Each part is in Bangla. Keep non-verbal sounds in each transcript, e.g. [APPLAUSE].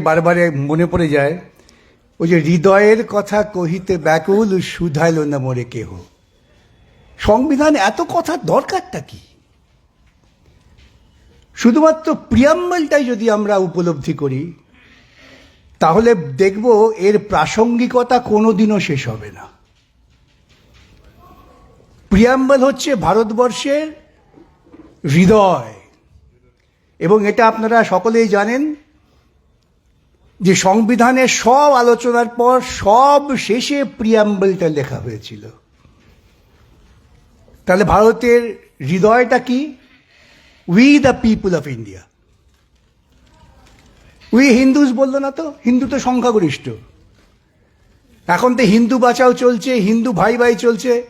বারবারে মনে পড়ে যায়, ওই যে হৃদয়ের কথা কহিতে ব্যাকুল শুধাইল না মরে কেহ। সংবিধান এত কথার দরকারটা কি? শুধুমাত্র প্রিয়াম্বলটাই যদি আমরা উপলব্ধি করি, তাহলে দেখব এর প্রাসঙ্গিকতা কোনোদিনও শেষ হবে না। প্রিয়াম্বল হচ্ছে ভারতবর্ষের হৃদয়, এবং এটা আপনারা সকলেই জানেন যে সংবিধানের সব আলোচনার পর সব শেষে প্রিয়াম্বলটা লেখা হয়েছিল। তাহলে ভারতের হৃদয়টা কি? We the people of India we Hindus বলল না তো? হিন্দু তো সংখ্যাগরিষ্ঠ। এখন তো হিন্দু বাঁচাও চলছে, হিন্দু ভাই ভাই চলছে।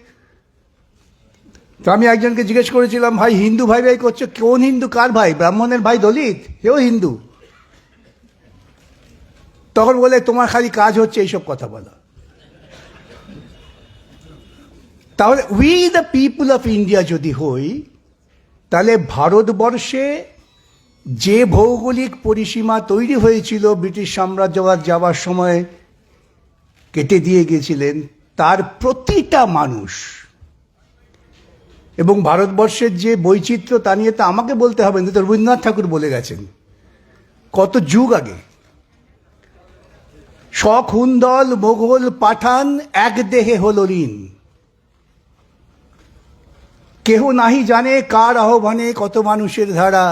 তো আমি একজনকে জিজ্ঞেস করেছিলাম, ভাই, হিন্দু ভাই ভাই করছে, কোন হিন্দু? কার ভাই? ব্রাহ্মণের ভাই দলিত? সেও হিন্দু। তখন বলে, তোমার খালি কাজ হচ্ছে এইসব কথা বলা। তাহলে we the people of India যদি হই, তাহলে ভারতবর্ষে যে ভৌগোলিক পরিসীমা তৈরি হয়েছিল ব্রিটিশ সাম্রাজ্যবাদ যাওয়ার সময়, কেটে দিয়ে গেছিলেন, তার প্রতিটা মানুষ। এবং ভারতবর্ষের যে বৈচিত্র্য তা নিয়ে তো আমাকে বলতে হবে না তো রবীন্দ্রনাথ ঠাকুর বলে গেছেন, কত যুগ আগে। সখুন্দল মোগল পাঠান এক দেহে হল ঋণ। কেহ নাহি জানে কার আহ্বানে কত মানুষের ধারা,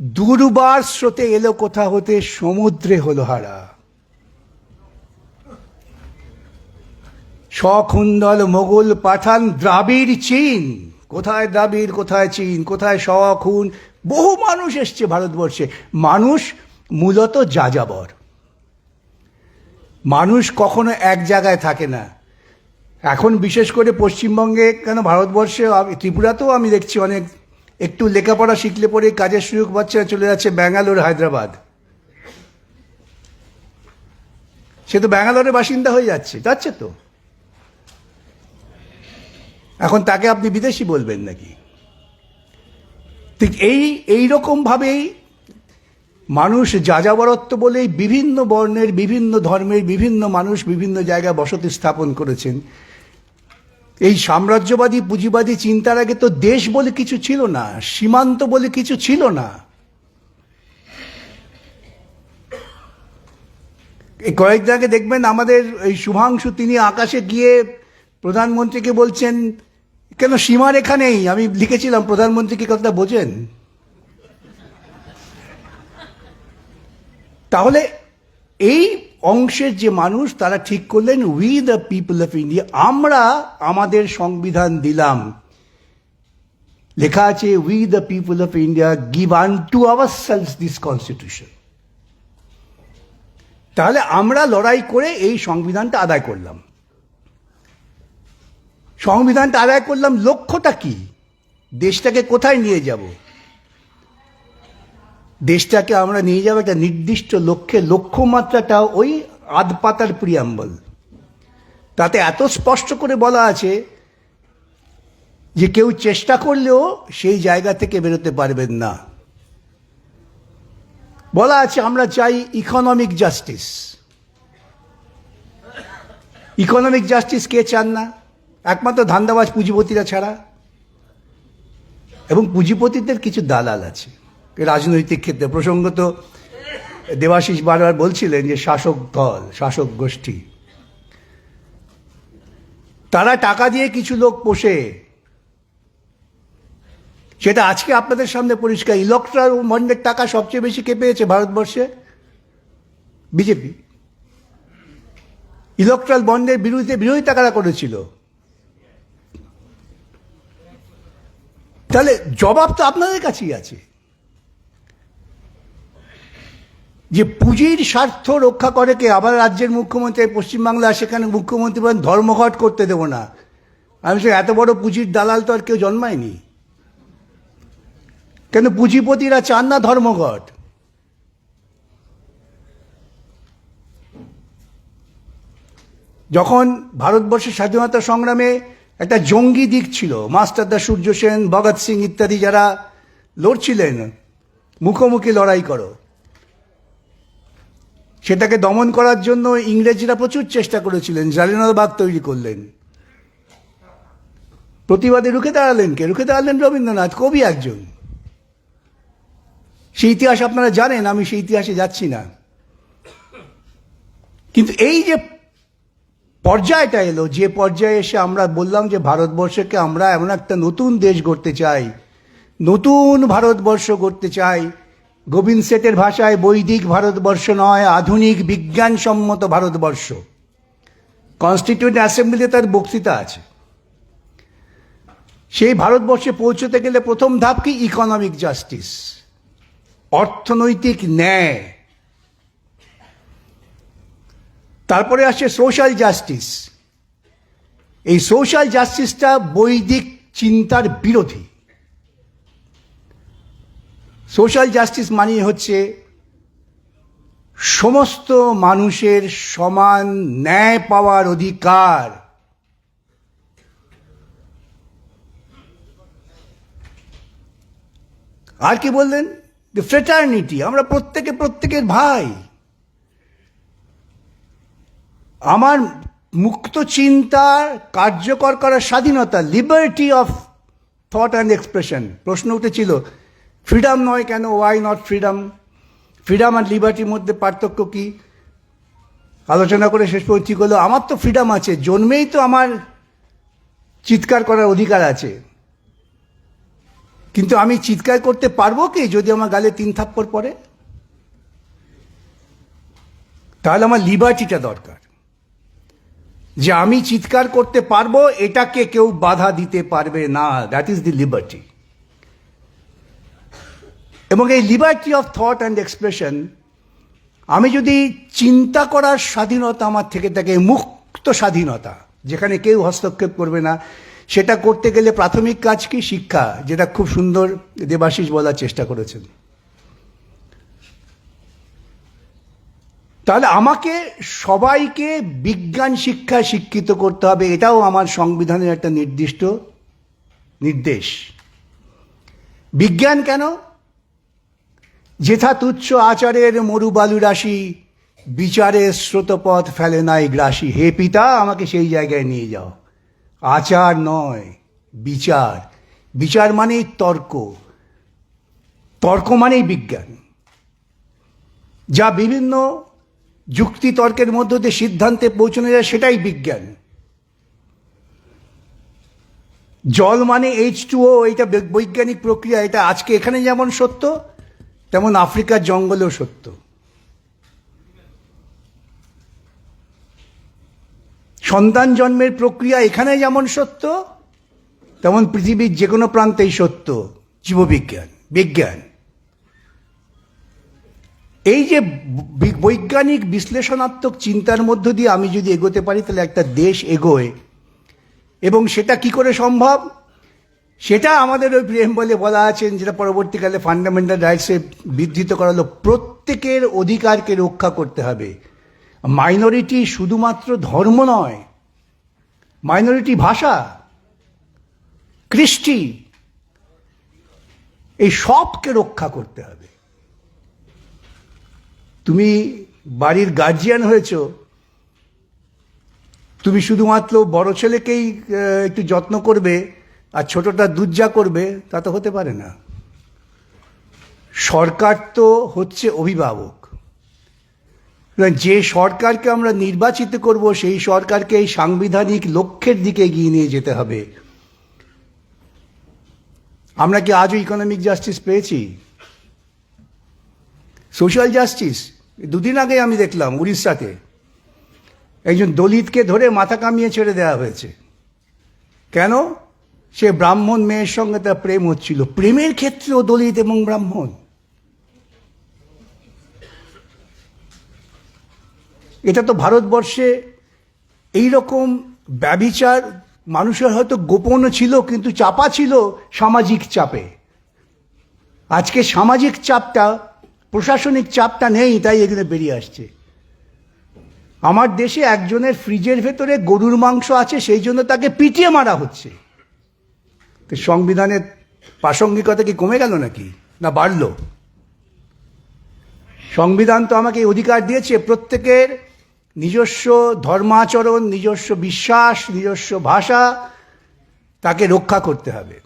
দুর্বার স্রোতে এলো কোথা হতে সমুদ্রে হলো হারা। সখুন্দল মোগল পাঠান দ্রাবিড় চীন। কোথায় দ্রাবিড়, কোথায় চীন, কোথায় সখুন বহু মানুষ এসছে ভারতবর্ষে। মানুষ মূলত যাযাবর। মানুষ কখনো এক জায়গায় থাকে না। এখন বিশেষ করে পশ্চিমবঙ্গে কেন ভারতবর্ষে, ত্রিপুরাতেও আমি দেখছি অনেক, একটু লেখাপড়া শিখলে পরে কাজের সুযোগ পাচ্ছে চলে যাচ্ছে ব্যাঙ্গালোর, হায়দ্রাবাদ। সে তো ব্যাঙ্গালোরের বাসিন্দা হয়ে যাচ্ছে যাচ্ছে তো। এখন তাকে আপনি বিদেশি বলবেন নাকি? ঠিক এই এই রকমভাবেই মানুষ যাযাবরত্ব বলেই বিভিন্ন বর্ণের, বিভিন্ন ধর্মের, বিভিন্ন মানুষ বিভিন্ন জায়গায় বসতি স্থাপন করেছেন। এই সাম্রাজ্যবাদী, পুঁজিবাদী চিন্তার আগে তো দেশ বলে কিছু ছিল না, সীমান্ত বলে কিছু ছিল না। এই কয়েকদিন আগে দেখবেন আমাদের এই শুভাংশু, তিনি আকাশে গিয়ে প্রধানমন্ত্রীকে বলছেন, কেন সীমারেখা নেই? আমি লিখেছিলাম, প্রধানমন্ত্রী কি কথাটা বোঝেন? তাহলে এই অংশের যে মানুষ, তারা ঠিক করলেন we the people of India আমরা আমাদের সংবিধান দিলাম। লেখা আছে we the people of India give unto ourselves this constitution তাহলে আমরা লড়াই করে এই সংবিধানটা আদায় করলাম। সংবিধানটা আদায় করলাম লক্ষ্যটা কি? দেশটাকে কোথায় নিয়ে যাব? দেশটাকে আমরা নিয়ে যাব একটা নির্দিষ্ট লক্ষ্যে, লক্ষ্যমাত্রাটা ওই আধপাতার প্রিয়াম্বল তাতে এত স্পষ্ট করে বলা আছে যে কেউ চেষ্টা করলেও সেই জায়গা থেকে বেরোতে পারবেন না। বলা আছে আমরা চাই ইকোনমিক জাস্টিস ইকোনমিক জাস্টিস কে চান না? একমাত্র ধান্দাবাজ পুঁজিপতিরা ছাড়া। এবং পুঁজিপতিদের কিছু দালাল আছে। রাজনৈতিক ক্ষেত্রে। প্রসঙ্গত দেবাশিস বারবার বলছিলেন যে শাসক দল, শাসক গোষ্ঠী। তারা টাকা দিয়ে কিছু লোক পোষে। সেটা আজকে আপনাদের সামনে পরিষ্কার। ইলেকট্রাল বন্ডের টাকা সবচেয়ে বেশি কে পেয়েছে ভারতবর্ষে? বিজেপি। ইলেকট্রাল বন্ডের বিরুদ্ধে বিরোধিতা কারা করেছিল? তাহলে জবাব তো আপনাদের কাছেই আছে। যে পুঁজির স্বার্থ রক্ষা করে কে? আবার রাজ্যের মুখ্যমন্ত্রী, পশ্চিমবাংলা, সেখানে মুখ্যমন্ত্রী বলেন, ধর্মঘট করতে দেবো না। আমি সে এত বড় পুঁজির দালাল তো আর কেউ জন্মায়নি। কেন পুঁজিপতিরা চান না ধর্মঘট? যখন ভারতবর্ষের স্বাধীনতা সংগ্রামে একটা জঙ্গি দিক ছিল মাস্টারদা সূর্য সেন, ভগৎ সিং ইত্যাদি যারা লড়ছিলেন, মুখোমুখি লড়াই করো সেটাকে দমন করার জন্য ইংরেজরা প্রচুর চেষ্টা করেছিলেন জালিয়ানওয়ালাবাগ তৈরি করলেন। প্রতিবাদে রুখে দাঁড়ালেন কে? রুখে দাঁড়ালেন রবীন্দ্রনাথ, কবি একজন। সেই ইতিহাস আপনারা জানেন, আমি সেই ইতিহাসে যাচ্ছি না। কিন্তু এই যে পর্যায়টা এলো, যে পর্যায়ে এসে আমরা বললাম যে ভারতবর্ষকে আমরা এমন একটা নতুন দেশ গড়তে চাই, নতুন ভারতবর্ষ গড়তে চাই গোবিন্দ সেটের ভাষায় বৈদিক ভারতবর্ষ নয়, আধুনিক বিজ্ঞানসম্মত ভারতবর্ষ। কনস্টিটিউন্ট অ্যাসেম্বলিতে তার বক্তৃতা আছে। সেই ভারতবর্ষে পৌঁছতে গেলে প্রথম ধাপ কি? ইকোনমিক জাস্টিস অর্থনৈতিক ন্যায়। তারপরে আসছে সোশ্যাল জাস্টিস এই সোশ্যাল জাস্টিসটা বৈদিক চিন্তার বিরোধী। সোশ্যাল জাস্টিস মানে হচ্ছে সমস্ত মানুষের সমান ন্যায় পাওয়ার অধিকার। আর কি বললেন? ফ্রেটার্নিটি আমরা প্রত্যেকে প্রত্যেকের ভাই। আমার মুক্ত চিন্তার কার্যকর করার স্বাধীনতা liberty of thought and expression প্রশ্ন উঠেছিল। ফ্রিডম নয় কেন? ওয়াই নট ফ্রিডম ফ্রিডম আর লিবার্টির মধ্যে পার্থক্য কি? আলোচনা করে শেষ পর্যন্ত ঠিক হলো আমার তো ফ্রিডম আছে। জন্মেই তো আমার চিৎকার করার অধিকার আছে। কিন্তু আমি চিৎকার করতে পারব কি যদি আমার গালে তিন থাপ্পড় পড়ে? তাহলে আমার লিবার্টিটা দরকার। যে আমি চিৎকার করতে পারব, এটাকে কেউ বাধা দিতে পারবে না। দ্যাট ইজ দি লিবার্টি এবং এই liberty of thought and expression আমি যদি চিন্তা করার স্বাধীনতা আমার থেকে থাকে, মুক্ত স্বাধীনতা, যেখানে কেউ হস্তক্ষেপ করবে না, সেটা করতে গেলে প্রাথমিক কাজ কি? শিক্ষা, যেটা খুব সুন্দর দেবাশিস বলার চেষ্টা করেছেন। তাহলে আমাকে সবাইকে বিজ্ঞান শিক্ষায় শিক্ষিত করতে হবে, এটাও আমার সংবিধানের একটা নির্দিষ্ট নির্দেশ। বিজ্ঞান কেন? যেথা তুচ্ছ আচারের মরুবালু রাশি, বিচারের স্রোতপথ ফেলে নাই গ্রাসী। হে পিতা, আমাকে সেই জায়গায় নিয়ে যাও। আচার নয়, বিচার। বিচার মানেই তর্ক। তর্ক মানেই বিজ্ঞান। যা বিভিন্ন যুক্তি তর্কের মধ্য দিয়ে সিদ্ধান্তে পৌঁছানো যায়, সেটাই বিজ্ঞান। জল মানে এইচ টুও এটা বৈ- বৈজ্ঞানিক প্রক্রিয়া, এটা আজকে এখানে যেমন সত্য তেমন আফ্রিকার জঙ্গলেও সত্য। সন্তান জন্মের প্রক্রিয়া এখানে যেমন সত্য, তেমন পৃথিবীর যে কোনো প্রান্তেই সত্য, জীববিজ্ঞান, বিজ্ঞান। এই যে বৈজ্ঞানিক বিশ্লেষণাত্মক চিন্তার মধ্য দিয়ে আমি যদি এগোতে পারি, তাহলে একটা দেশ এগোয়, এবং সেটা কি করে সম্ভব? সেটা আমাদের ওই প্রেম বলে বলা আছেন যেটা পরবর্তীকালে ফান্ডামেন্টাল রাইটসে বিধৃত করালো প্রত্যেকের অধিকারকে রক্ষা করতে হবে। মাইনরিটি শুধুমাত্র ধর্ম নয় মাইনরিটি ভাষা, কৃষ্টি, এই সবকে রক্ষা করতে হবে। তুমি বাড়ির গার্জিয়ান হয়েছো। তুমি শুধুমাত্র বড় ছেলেকেই একটু যত্ন করবে। আর ছোটটা দুধ যা করবে, তা তো হতে পারে না। সরকার তো হচ্ছে অভিভাবক। যে সরকারকে আমরা নির্বাচিত করব, সেই সরকারকে এই সাংবিধানিক লক্ষ্যের দিকে এগিয়ে নিয়ে যেতে হবে। আমরা কি আজও ইকোনমিক জাস্টিস পেয়েছি? সোশ্যাল জাস্টিস দুদিন আগে আমি দেখলাম উড়িষ্যাতে। একজন দলিতকে ধরে মাথা কামিয়ে ছেড়ে দেওয়া হয়েছে। কেন? সে ব্রাহ্মণ মেয়ের সঙ্গে তার প্রেম হচ্ছিল। প্রেমের ক্ষেত্রেও দলিত এবং ব্রাহ্মণ। এটা তো ভারতবর্ষে এই রকম ব্যবিচার, মানুষের হয়তো গোপনও ছিল, কিন্তু চাপা ছিল সামাজিক চাপে। আজকে সামাজিক চাপটা, প্রশাসনিক চাপটা নেই, তাই এখানে বেরিয়ে আসছে। আমার দেশে একজনের ফ্রিজের ভেতরে গরুর মাংস আছে, সেই জন্য তাকে পিটিয়ে মারা হচ্ছে। সংবিধানের প্রাসঙ্গিকতা কি কমে গেল নাকি? না বাড়লো? সংবিধান তো আমাকে অধিকার দিয়েছে প্রত্যেকের নিজস্ব ধর্মাচরণ, নিজস্ব বিশ্বাস, নিজস্ব ভাষা, তাকে রক্ষা করতে হবে।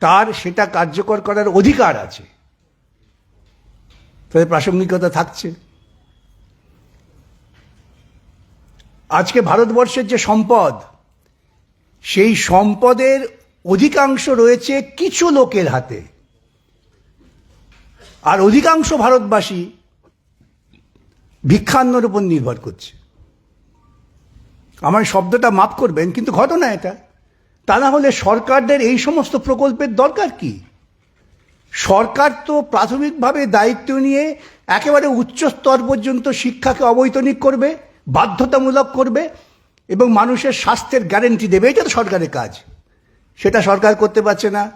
তার সেটা কার্যকর করার অধিকার আছে। তাদের প্রাসঙ্গিকতা থাকছে। আজকে ভারতবর্ষের যে সম্পদ, সেই সম্পদের অধিকাংশ রয়েছে কিছু লোকের হাতে। আর অধিকাংশ ভারতবাসী ভিক্ষান্নর উপর নির্ভর করছে। আমার শব্দটা মাফ করবেন, কিন্তু ঘটনা এটা। তা না হলে সরকারদের এই সমস্ত প্রকল্পের দরকার কি? সরকার তো প্রাথমিকভাবে দায়িত্ব নিয়ে একেবারে উচ্চ স্তর পর্যন্ত শিক্ষাকে অবৈতনিক করবে, বাধ্যতামূলক করবে এবং মানুষের স্বাস্থ্যের গ্যারেন্টি দেবে, এটা তো সরকারের কাজ। সেটা সরকার করতে পারছে না।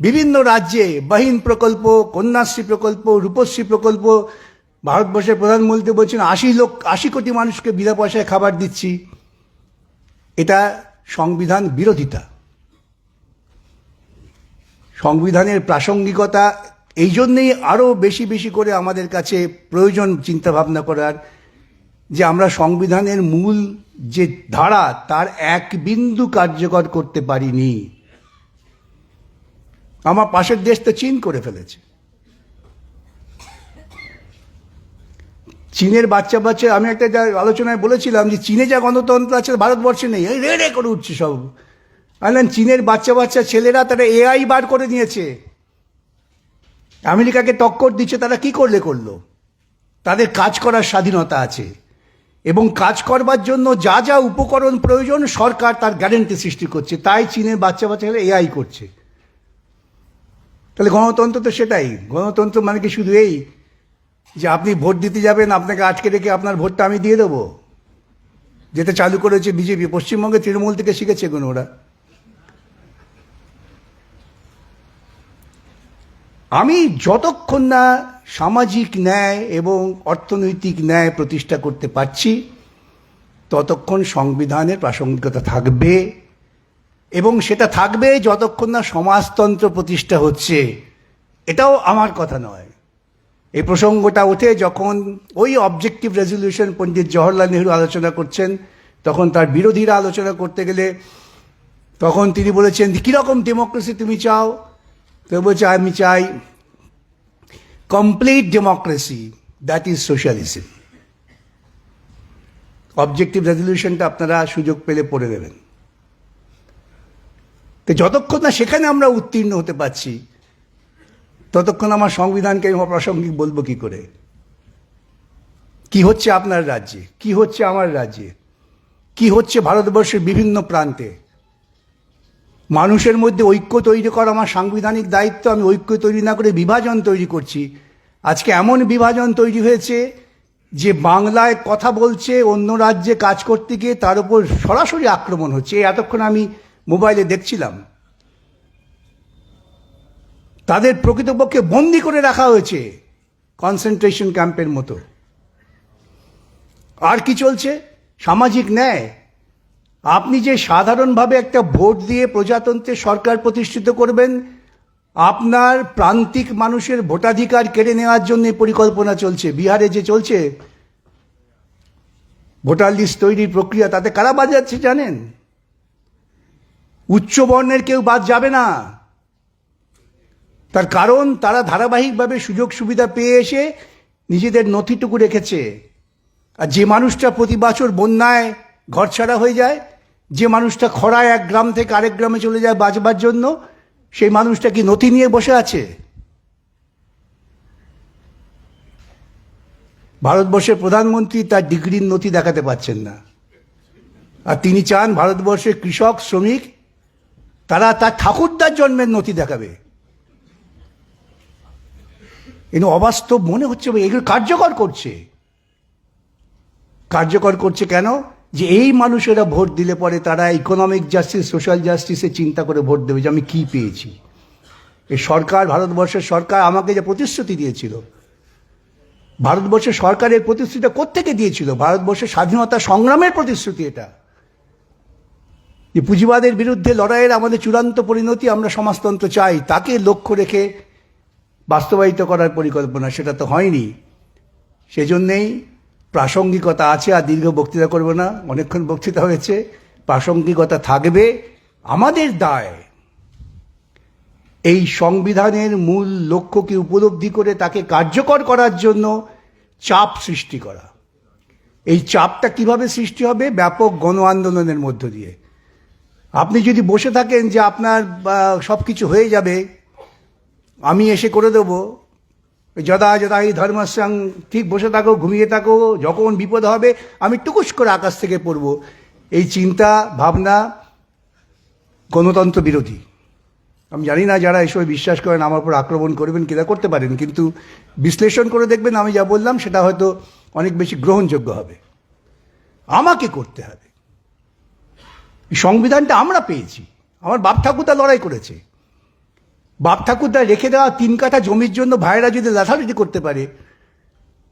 বিভিন্ন রাজ্যে বাহিন প্রকল্প, কন্যাশ্রী প্রকল্প, রূপশ্রী প্রকল্প, ভারতবর্ষের প্রধানমন্ত্রী বলছেন, আশি লোক, আশি কোটি মানুষকে বিনা পয়সায় খাবার দিচ্ছি। এটা সংবিধান বিরোধিতা। সংবিধানের প্রাসঙ্গিকতা, এই জন্যেই আরও বেশি বেশি করে আমাদের কাছে প্রয়োজন চিন্তাভাবনা করার, যে আমরা সংবিধানের মূল যে ধারা, তার এক বিন্দু কার্যকর করতে পারিনি। আমার পাশের দেশ তো চীন করে ফেলেছে। চীনের বাচ্চা বাচ্চা, আমি একটা যা আলোচনায় বলেছিলাম যে চীনে যা গণতন্ত্র আছে, ভারতবর্ষে নেই। এই রে রে করে উঠছে সব। বললেন চীনের বাচ্চা বাচ্চা ছেলেরা তারা এআই বার করে নিয়েছে। আমেরিকাকে টক্কর দিচ্ছে, তারা কি করলে করল? তাদের কাজ করার স্বাধীনতা আছে। এবং কাজ করবার জন্য যা যা উপকরণ প্রয়োজন, সরকার তার গ্যারেন্টি সৃষ্টি করছে। তাই চীনের বাচ্চা বাচ্চারা এআই করছে। তাহলে গণতন্ত্র তো সেটাই। গণতন্ত্র মানে কি শুধু এই যে আপনি ভোট দিতে যাবেন, আপনাকে আটকে রেখে আপনার ভোটটা আমি দিয়ে দেবো? যেটা চালু করেছে বিজেপি, পশ্চিমবঙ্গে তৃণমূল থেকে শিখেছে কোনো ওরা? আমি যতক্ষণ না সামাজিক ন্যায় এবং অর্থনৈতিক ন্যায় প্রতিষ্ঠা করতে পারছি, ততক্ষণ সংবিধানের প্রাসঙ্গিকতা থাকবে। এবং সেটা থাকবে যতক্ষণ না সমাজতন্ত্র প্রতিষ্ঠা হচ্ছে। এটাও আমার কথা নয়। এই প্রসঙ্গটা ওঠে যখন ওই অবজেক্টিভ রেজলিউশন পণ্ডিত জওহরলাল নেহরু আলোচনা করছেন, তখন তার বিরোধীরা আলোচনা করতে গেলে তখন তিনি বলেছেন কীরকম ডেমোক্রেসি তুমি চাও? তো বলছে, আমি চাই complete democracy that is socialism objective রেজলিউশনটা আপনারা সুযোগ পেলে পড়ে দেবেন তো যতক্ষণ না সেখানে আমরা উত্তীর্ণ হতে পারছি, ততক্ষণ আমার সংবিধানকে আমি অপ্রাসঙ্গিক বলব কি করে? কি হচ্ছে আপনার রাজ্যে? কি হচ্ছে আমার রাজ্যে? কি হচ্ছে ভারতবর্ষের বিভিন্ন প্রান্তে? মানুষের মধ্যে ঐক্য তৈরি করা আমার সাংবিধানিক দায়িত্ব, আমি ঐক্য তৈরি না করে বিভাজন তৈরি করছি। আজকে এমন বিভাজন তৈরি হয়েছে যে বাংলায় কথা বলছে, অন্য রাজ্যে কাজ করতে গিয়ে তার উপর সরাসরি আক্রমণ হচ্ছে। এতক্ষণ আমি মোবাইলে দেখছিলাম। তাদের প্রকৃতপক্ষে বন্দি করে রাখা হয়েছে কনসেন্ট্রেশন ক্যাম্পের মতো। আর কি চলছে? সামাজিক ন্যায়। আপনি যে সাধারণভাবে একটা ভোট দিয়ে প্রজাতন্ত্রের সরকার প্রতিষ্ঠিত করবেন, আপনার প্রান্তিক মানুষের ভোটাধিকার কেড়ে নেওয়ার জন্য পরিকল্পনা চলছে। বিহারে যে চলছে, ভোটার লিস্ট তৈরির প্রক্রিয়া, তাতে কারা বাজাচ্ছে জানেন? উচ্চ বর্ণের কেউ বাদ যাবে না। তার কারণ তারা ধারাবাহিকভাবে সুযোগ সুবিধা পেয়ে এসে নিজেদের নথিটুকু রেখেছে। আর যে মানুষটা প্রতি বছর বন্যায় ঘর ছাড়া হয়ে যায়, যে মানুষটা খরায় এক গ্রাম থেকে আরেক গ্রামে চলে যায় বাঁচবার জন্য, সেই মানুষটা কি নথি নিয়ে বসে আছে? ভারতবর্ষের প্রধানমন্ত্রী তার ডিগ্রির নথি দেখাতে পাচ্ছেন না। আর তিনি চান ভারতবর্ষের কৃষক, শ্রমিক তারা তার ঠাকুরদার জন্মের নথি দেখাবে। এগুলো অবাস্তব মনে হচ্ছে এগুলো কার্যকর করছে। কার্যকর করছে কেন? যে এই মানুষেরা ভোট দিলে পরে তারা ইকোনমিক জাস্টিস সোশ্যাল জাস্টিসে চিন্তা করে ভোট দেবে যে আমি কি পেয়েছি। এই সরকার, ভারতবর্ষের সরকার আমাকে যে প্রতিশ্রুতি দিয়েছিল, ভারতবর্ষের সরকারের প্রতিশ্রুতিটা কোত্থেকে দিয়েছিল? ভারতবর্ষের স্বাধীনতা সংগ্রামের প্রতিশ্রুতি এটা। যে পুঁজিবাদের বিরুদ্ধে লড়াইয়ের আমাদের চূড়ান্ত পরিণতি আমরা সমাজতন্ত্র চাই, তাকে লক্ষ্য রেখে বাস্তবায়িত করার পরিকল্পনা সেটা তো হয়নি। সেজন্যেই প্রাসঙ্গিকতা আছে, আর দীর্ঘ বক্তৃতা করব না, অনেকক্ষণ বক্তৃতা হয়েছে, প্রাসঙ্গিকতা থাকবে আমাদের দায়। এই সংবিধানের মূল লক্ষ্যকে উপলব্ধি করে তাকে কার্যকর করার জন্য চাপ সৃষ্টি করা। এই চাপটা কীভাবে সৃষ্টি হবে? ব্যাপক গণ আন্দোলনের মধ্য দিয়ে। আপনি যদি বসে থাকেন যে আপনার সব কিছু হয়ে যাবে, আমি এসে করে দেবো। যদা যদা এই ধর্মসং ঠিক বসে থাকো, ঘুমিয়ে থাকো, যখন বিপদ হবে, আমি টুকুস করে আকাশ থেকে পড়ব। এই চিন্তা, ভাবনা গণতন্ত্র বিরোধী। আমি জানি না যারা এসব বিশ্বাস করেন, আমার উপর আক্রমণ করবেন কিনা, করতে পারেন, কিন্তু বিশ্লেষণ করে দেখবেন, আমি যা বললাম, সেটা হয়তো অনেক বেশি গ্রহণযোগ্য হবে। আমাকে করতে হবে। এই সংবিধানটা আমরা পেয়েছি। আমার বাপ ঠাকুরদা লড়াই করেছে। বাপ ঠাকুরদা রেখে দেওয়া তিন কাঠা জমির জন্য ভাইরা যদি লাথালাঠি করতে পারে,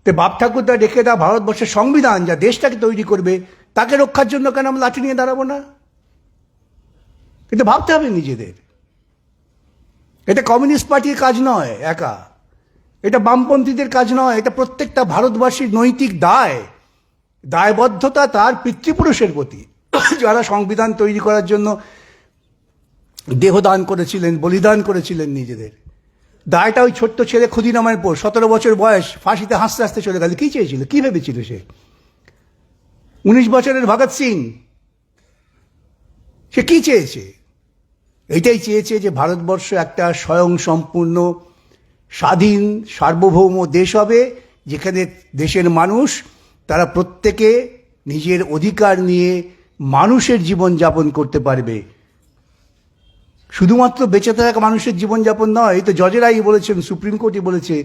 তো বাপ ঠাকুরদা রেখে দেওয়া ভারতবর্ষের সংবিধান যা দেশটাকে তৈরি করবে, তাকে রক্ষার জন্য কেন আমরা লাঠি নিয়ে দাঁড়াবো না? কিন্তু ভাবতে হবে নিজেদের। এটা কমিউনিস্ট পার্টির কাজ নয়, একা। এটা বামপন্থীদের কাজ নয়, এটা প্রত্যেকটা ভারতবাসীর নৈতিক দায়। দায়বদ্ধতা তার পিতৃপুরুষের প্রতি। [COUGHS] যারা সংবিধান তৈরি করার জন্য দেহদান করেছিলেন, বলিদান করেছিলেন নিজেদের। দায়টা ওই ছোট্ট ছেলে ক্ষুদিনামার পর সতেরো বছর বয়স, ফাঁসিতে হাসতে হাসতে চলে গেল। কি চেয়েছিল? কি ভেবেছিল সে? উনিশ বছরের ভগৎ সিং। সে কি চেয়েছে? এটাই চেয়েছে যে ভারতবর্ষ একটা স্বয়ং সম্পূর্ণ স্বাধীন, সার্বভৌম দেশ হবে, যেখানে দেশের মানুষ, তারা প্রত্যেকে নিজের অধিকার নিয়ে মানুষের জীবন যাপন করতে পারবে। শুধুমাত্র বেঁচে থাকা মানুষের জীবনযাপন নয়, এই তো জজেরাই বলেছেন, সুপ্রিম কোর্টই বলেছে,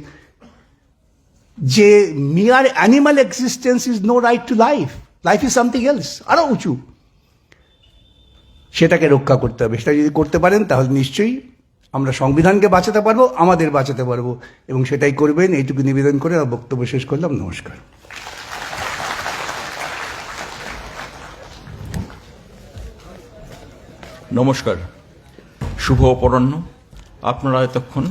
যে mere animal existence is no right to life life is something else আরও উঁচু। সেটাকে রক্ষা করতে হবে। সেটা যদি করতে পারেন, তাহলে নিশ্চয়ই আমরা সংবিধানকে বাঁচাতে পারব, আমাদের বাঁচাতে পারব। এবং সেটাই করবেন, এইটুকু নিবেদন করে বক্তব্য শেষ করলাম। নমস্কার। নমস্কার। শুভ অপরাহ্ন। আপনারা এতক্ষণ